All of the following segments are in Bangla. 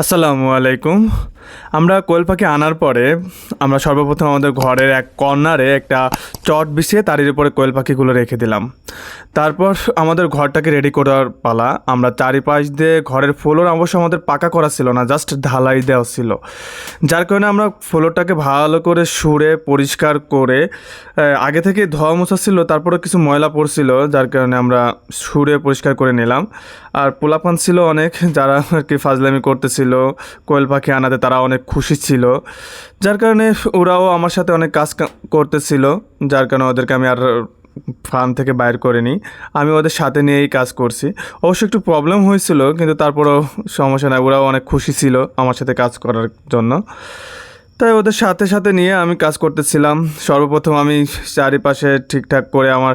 আসসালামু আলাইকুম। আমরা কোয়েল পাখি আনার পরে আমরা সর্বপ্রথম আমাদের ঘরের এক কর্নারে একটা চট বিছিয়ে তারির উপরে কোয়েল পাখিগুলো রেখে দিলাম। তারপর আমাদের ঘরটাকে রেডি করার পালা, আমরা চারিপাশ দিয়ে ঘরের ফ্লোর অবশ্য আমাদের পাকা করা ছিল না জাস্ট ঢালাই দেওয়া ছিল। যার কারণে আমরা ফ্লোরটাকে ভালো করে সুরে পরিষ্কার করে আগে থেকে ধোয়া মোছা ছিল তারপরে কিছু ময়লা পড়ছিল, যার কারণে আমরা সুরে পরিষ্কার করে নিলাম। আর পোলাপান ছিল অনেক, যারা আর কি ফাজলামি করতেছিল কোয়েল পাখি আনাতে তারা অনেক খুশি ছিল। যার কারণে ওরাও আমার সাথে অনেক কাজ করতেছিল, যার কারণে ওদেরকে আমি আর ফার্ম থেকে বাইর করে নিই আমি ওদের সাথে নিয়েই কাজ করছি। অবশ্য একটু প্রবলেম হয়েছিল, কিন্তু তারপরেও সমস্যা নাই, ওরাও অনেক খুশি ছিল আমার সাথে কাজ করার জন্য। তাই ওদের সাথে সাথে নিয়ে আমি কাজ করতেছিলাম। সর্বপ্রথম আমি চারিপাশে ঠিকঠাক করে আমার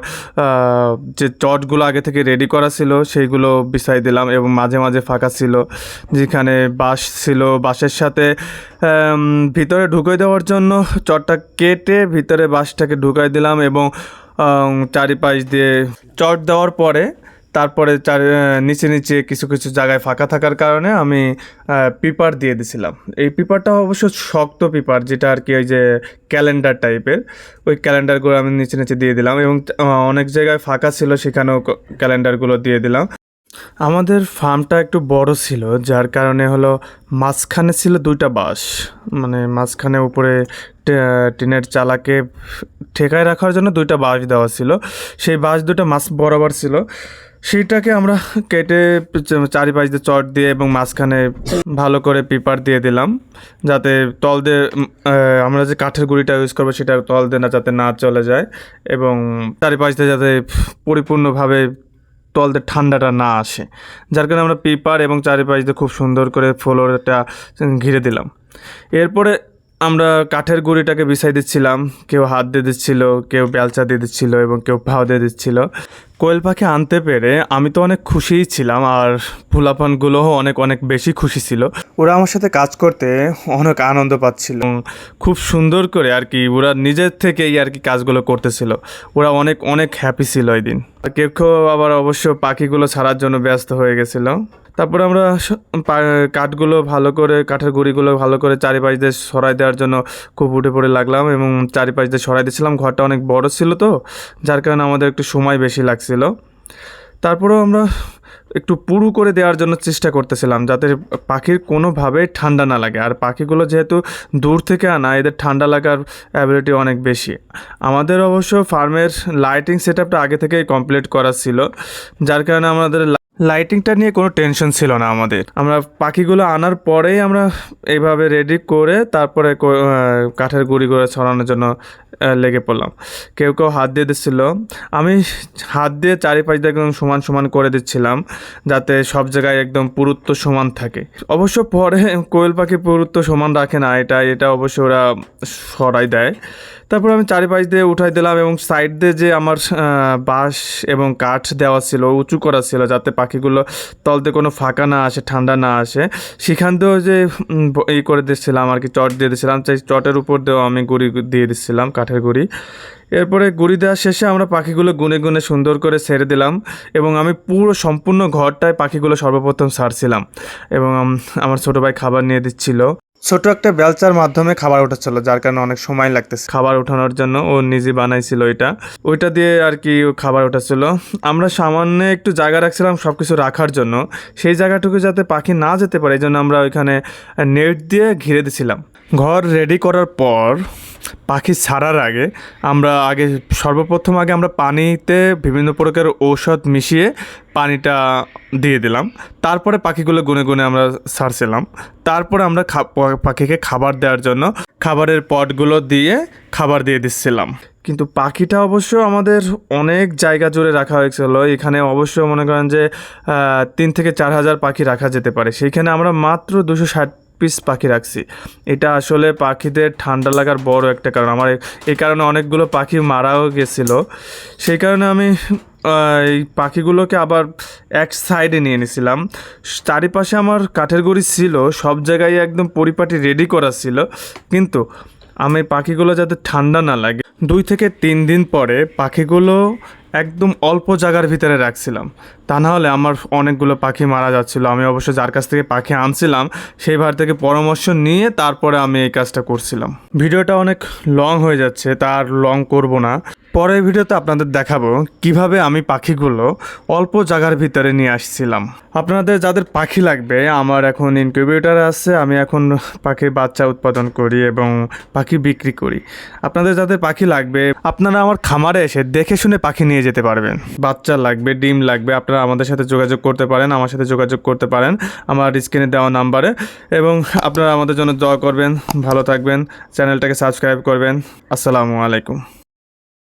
যে চটগুলো আগে থেকে রেডি করা ছিল সেইগুলো বিছাই দিলাম এবং মাঝে মাঝে ফাঁকা ছিল, যেখানে বাঁশ ছিল। বাঁশের সাথে ভিতরে ঢুকে দেওয়ার জন্য চটটা কেটে ভিতরে বাঁশটাকে ঢুকাই দিলাম এবং চারিপাশ দিয়ে চট দেওয়ার পরে তারপরে চার নিচে নিচে কিছু কিছু জায়গায় ফাঁকা থাকার কারণে আমি পেপার দিয়ে দিছিলাম। এই পেপারটা অবশ্য শক্ত পেপার, যেটা আর কি ওই যে ক্যালেন্ডার টাইপের, ওই ক্যালেন্ডারগুলো আমি নিচে নিচে দিয়ে দিলাম এবং অনেক জায়গায় ফাঁকা ছিল, সেখানেও ক্যালেন্ডারগুলো দিয়ে দিলাম। আমাদের ফার্মটা একটু বড় ছিল, যার কারণে হলো মাঝখানে ছিল দুইটা বাঁশ মানে মাঝখানে উপরে টিনের চালাকে ঠেকায় রাখার জন্য দুইটা বাঁশ দেওয়া ছিল। সেই বাঁশ দুটো মাছ বরাবর ছিল। সেইটাকে আমরা কেটে চারিপাশ দিয়ে চট দিয়ে এবং মাঝখানে ভালো করে পেপার দিয়ে দিলাম, যাতে তল দিয়ে আমরা যে কাঠের গুঁড়িটা ইউজ করব সেটা তল দিয়ে না, যাতে না চলে যায় এবং চারিপাশ দিয়ে যাতে পরিপূর্ণভাবে তলতে ঠান্ডাটা না আসে। যার কারণে আমরা পেপার এবং চারিপাশ দিয়ে খুব সুন্দর করে ফ্লোরটা ঘিরে দিলাম। এরপরে আমরা কাঠের গুঁড়িটাকে বিছাই দিচ্ছিলাম, কেউ হাত দিয়ে দিচ্ছিল, কেউ বেলচা দিয়ে দিচ্ছিল এবং কেউ ভাও দিয়ে দিচ্ছিল। কোয়েল পাখি আনতে পেরে আমি তো অনেক খুশিই ছিলাম আর ফুলাপানগুলোও অনেক অনেক বেশি খুশি ছিল। ওরা আমার সাথে কাজ করতে অনেক আনন্দ পাচ্ছিল। খুব সুন্দর করে আর কি ওরা নিজের থেকেই আর কি কাজগুলো করতেছিল। ওরা অনেক অনেক হ্যাপি ছিল ওই দিন। কেউ কেউ আবার অবশ্য পাখিগুলো ছাড়ার জন্য ব্যস্ত হয়ে গেছিল। তারপরে আমরা কাঠগুলো ভালো করে, কাঠের গুঁড়িগুলো ভালো করে চারিপাশ দিয়ে সরাই দেওয়ার জন্য খুব উঠে পড়ে লাগলাম এবং চারিপাশ দিয়ে সরাই দিয়েছিলাম। ঘরটা অনেক বড় ছিল তো, যার কারণে আমাদের একটু সময় বেশি লাগছিল। তারপরেও আমরা একটু পুরু করে দেওয়ার জন্য চেষ্টা করতেছিলাম যাতে পাখির কোনোভাবেই ঠান্ডা না লাগে। আর পাখিগুলো যেহেতু দূর থেকে আনা, এদের ঠান্ডা লাগার অ্যাবিলিটি অনেক বেশি। আমাদের অবশ্য ফার্মের লাইটিং সেট আপটা আগে থেকেই কমপ্লিট করা ছিল, যার কারণে আমাদের লাইটিংটা নিয়ে কোনো টেনশন ছিল না আমাদের। আমরা পাখিগুলো আনার পরেই আমরা এইভাবে রেডি করে তারপরে কাঠের গুঁড়ি করে ছড়ানোর জন্য লেগে পড়লাম। কেউ কেউ হাত দিয়ে দিচ্ছিল। আমি হাত দিয়ে চারিপাশ দিয়ে একদম সমান সমান করে দিচ্ছিলাম, যাতে সব জায়গায় একদম পুরুত্ব সমান থাকে। অবশ্য পরে কোয়েল পাখি পুরুত্ব সমান রাখে না, এটা এটা অবশ্য ওরা সরাই দেয়। তারপর আমি চারিপাশ দিয়ে উঠাই দিলাম এবং সাইড দিয়ে যে আমার বাঁশ এবং কাঠ দেওয়া ছিল, উঁচু করা ছিল, যাতে পাখিগুলো তলতে কোনো ফাঁকা না আসে, ঠান্ডা না আসে। সেখান দিয়েও যে এই করে দিচ্ছিলাম আর কি, চট দিয়ে দিচ্ছিলাম। সেই চটের উপর দিয়েও আমি গুড়ি দিয়ে দিচ্ছিলাম, কাঠের গুড়ি। এরপরে গুড়ি দেওয়ার শেষে আমরা পাখিগুলো গুনে গুনে সুন্দর করে সেরে দিলাম এবং আমি পুরো সম্পূর্ণ ঘরটায় পাখিগুলো সর্বপ্রথম সারছিলাম এবং আমার ছোটো ভাই খাবার নিয়ে দিচ্ছিল। ছোট একটা বেলচার মাধ্যমে খাবার উঠাচ্ছিল যার কারণে অনেক সময় লাগতেছে। খাবার ওঠানোর জন্য ও নিজে বানাইছিল ওইটা ওইটা দিয়ে আর কি খাবার উঠাচ্ছিল আমরা সামান্য একটু জায়গা রাখছিলাম সব কিছু রাখার জন্য। সেই জায়গাটুকু যাতে পাখি না যেতে পারে, এই জন্য আমরা ওইখানে নেট দিয়ে ঘিরে দিছিলাম। ঘর রেডি করার পর পাখি ছাড়ার আগে আমরা আগে সর্বপ্রথম আগে আমরা পানিতে বিভিন্ন প্রকার ঔষধ মিশিয়ে পানিটা দিয়ে দিলাম। তারপরে পাখিগুলো গুনে গুনে আমরা ছাড়ছিলাম। তারপরে আমরা পাখিকে খাবার দেওয়ার জন্য খাবারের পটগুলো দিয়ে খাবার দিয়ে দিচ্ছিলাম। কিন্তু পাখিটা অবশ্য আমাদের অনেক জায়গা জুড়ে রাখা হয়েছিল। এখানে অবশ্য মনে করেন যে তিন থেকে চার হাজার পাখি রাখা যেতে পারে। সেইখানে আমরা মাত্র দুশো ষাট পিস পাখি রাখছি। এটা আসলে পাখিদের ঠান্ডা লাগার বড় একটা কারণ। আমার এই কারণে অনেকগুলো পাখি মারাও গেছিল। সেই কারণে আমি এই পাখিগুলোকে আবার এক সাইডে নিয়ে নিছিলাম। চারিপাশে আমার কাঠের গুঁড়ি ছিল, সব জায়গায় একদম পরিপাটি রেডি করা ছিল। কিন্তু আমি পাখিগুলো যাতে ঠান্ডা না লাগে, দুই থেকে তিন দিন পরে পাখিগুলো একদম অল্প জায়গার ভিতরে রাখছিলাম। তা না হলে আমার অনেকগুলো পাখি মারা যাচ্ছিল। আমি অবশ্য যার কাছ থেকে পাখি আনছিলাম, সেই ভার থেকে পরামর্শ নিয়ে তারপরে আমি এই কাজটা করছিলাম। ভিডিওটা অনেক লং হয়ে যাচ্ছে তার লং করব না। পরের ভিডিওতে আপনাদের দেখাবো কীভাবে আমি পাখিগুলো অল্প জায়গার ভিতরে নিয়ে আসছিলাম। আপনাদের যাদের পাখি লাগবে, আমার এখন ইনকিউবেটর আছে, আমি এখন পাখির বাচ্চা উৎপাদন করি এবং পাখি বিক্রি করি। আপনাদের যাদের পাখি লাগবে, আপনারা আমার খামারে এসে দেখে শুনে পাখি নিয়ে যেতে পারবেন। বাচ্চা লাগবে, ডিম লাগবে, আপনারা আমাদের সাথে যোগাযোগ করতে পারেন, আমার সাথে যোগাযোগ করতে পারেন আমার স্ক্রিনে দেওয়া নাম্বারে এবং আপনারা আমাদের জন্য দোয়া করবেন, ভালো থাকবেন চ্যানেলটাকে সাবস্ক্রাইব করবেন। আসসালামু আলাইকুম।